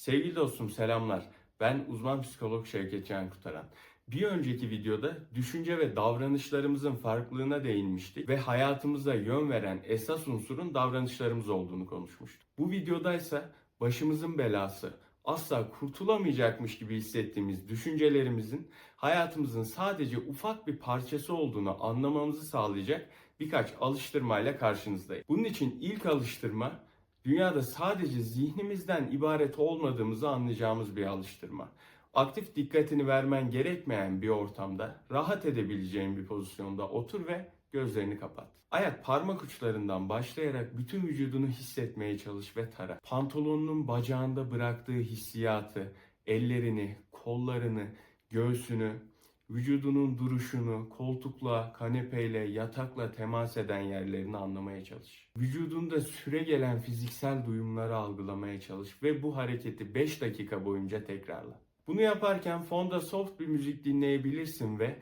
Sevgili dostum selamlar. Ben uzman psikolog Şevket Can Kurtaran. Bir önceki videoda düşünce ve davranışlarımızın farklılığına değinmiştik ve hayatımıza yön veren esas unsurun davranışlarımız olduğunu konuşmuştuk. Bu videoda ise başımızın belası, asla kurtulamayacakmış gibi hissettiğimiz düşüncelerimizin hayatımızın sadece ufak bir parçası olduğunu anlamamızı sağlayacak birkaç alıştırmayla karşınızdayım. Bunun için ilk alıştırma dünyada sadece zihnimizden ibaret olmadığımızı anlayacağımız bir alıştırma. Aktif dikkatini vermen gerekmeyen bir ortamda rahat edebileceğin bir pozisyonda otur ve gözlerini kapat. Ayak parmak uçlarından başlayarak bütün vücudunu hissetmeye çalış ve tara. Pantolonunun bacağında bıraktığı hissiyatı, ellerini, kollarını, göğsünü, vücudunun duruşunu, koltukla, kanepeyle, yatakla temas eden yerlerini anlamaya çalış. Vücudunda süre gelen fiziksel duyumları algılamaya çalış ve bu hareketi 5 dakika boyunca tekrarla. Bunu yaparken fonda soft bir müzik dinleyebilirsin ve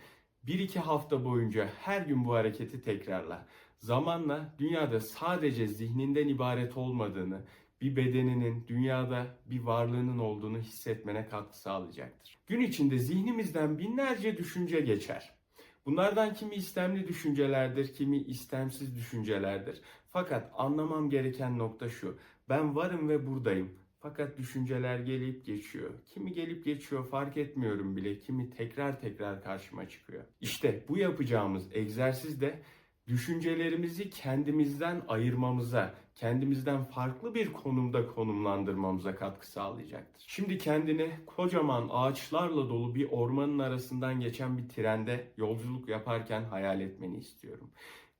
1-2 hafta boyunca her gün bu hareketi tekrarla. Zamanla dünyada sadece zihninden ibaret olmadığını, bir bedeninin, dünyada bir varlığının olduğunu hissetmene katkı sağlayacaktır. Gün içinde zihnimizden binlerce düşünce geçer. Bunlardan kimi istemli düşüncelerdir, kimi istemsiz düşüncelerdir. Fakat anlamam gereken nokta şu. Ben varım ve buradayım. Fakat düşünceler gelip geçiyor. Kimi gelip geçiyor fark etmiyorum bile. Kimi tekrar tekrar karşıma çıkıyor. İşte bu yapacağımız egzersiz de düşüncelerimizi kendimizden ayırmamıza, kendimizden farklı bir konumda konumlandırmamıza katkı sağlayacaktır. Şimdi kendini kocaman ağaçlarla dolu bir ormanın arasından geçen bir trende yolculuk yaparken hayal etmeni istiyorum.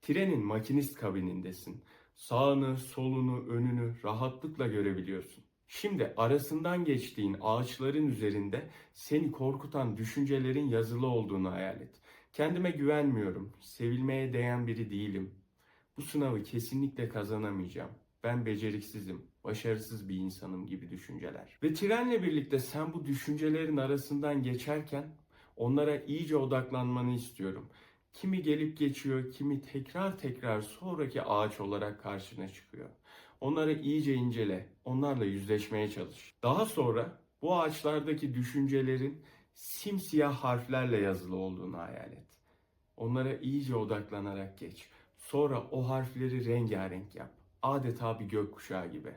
Trenin makinist kabinindesin. Sağını, solunu, önünü rahatlıkla görebiliyorsun. Şimdi arasından geçtiğin ağaçların üzerinde seni korkutan düşüncelerin yazılı olduğunu hayal et. Kendime güvenmiyorum. Sevilmeye değen biri değilim. Bu sınavı kesinlikle kazanamayacağım. Ben beceriksizim, başarısız bir insanım gibi düşünceler. Ve trenle birlikte sen bu düşüncelerin arasından geçerken onlara iyice odaklanmanı istiyorum. Kimi gelip geçiyor, kimi tekrar tekrar sonraki ağaç olarak karşına çıkıyor. Onları iyice incele, onlarla yüzleşmeye çalış. Daha sonra bu ağaçlardaki düşüncelerin simsiyah harflerle yazılı olduğunu hayal et. Onlara iyice odaklanarak geç. Sonra o harfleri rengarenk yap. Adeta bir gökkuşağı gibi.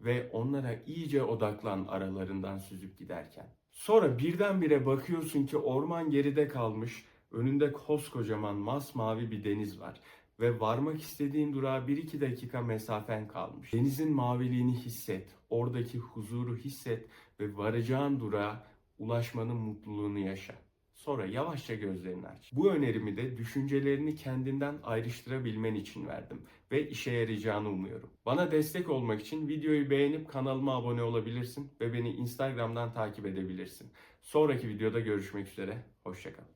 Ve onlara iyice odaklan aralarından süzüp giderken. Sonra birdenbire bakıyorsun ki orman geride kalmış, önünde koskocaman masmavi bir deniz var. Ve varmak istediğin durağa 1-2 dakika mesafen kalmış. Denizin maviliğini hisset, oradaki huzuru hisset ve varacağın durağa ulaşmanın mutluluğunu yaşa. Sonra yavaşça gözlerini aç. Bu önerimi de düşüncelerini kendinden ayrıştırabilmen için verdim ve işe yarayacağını umuyorum. Bana destek olmak için videoyu beğenip kanalıma abone olabilirsin ve beni Instagram'dan takip edebilirsin. Sonraki videoda görüşmek üzere, hoşçakal.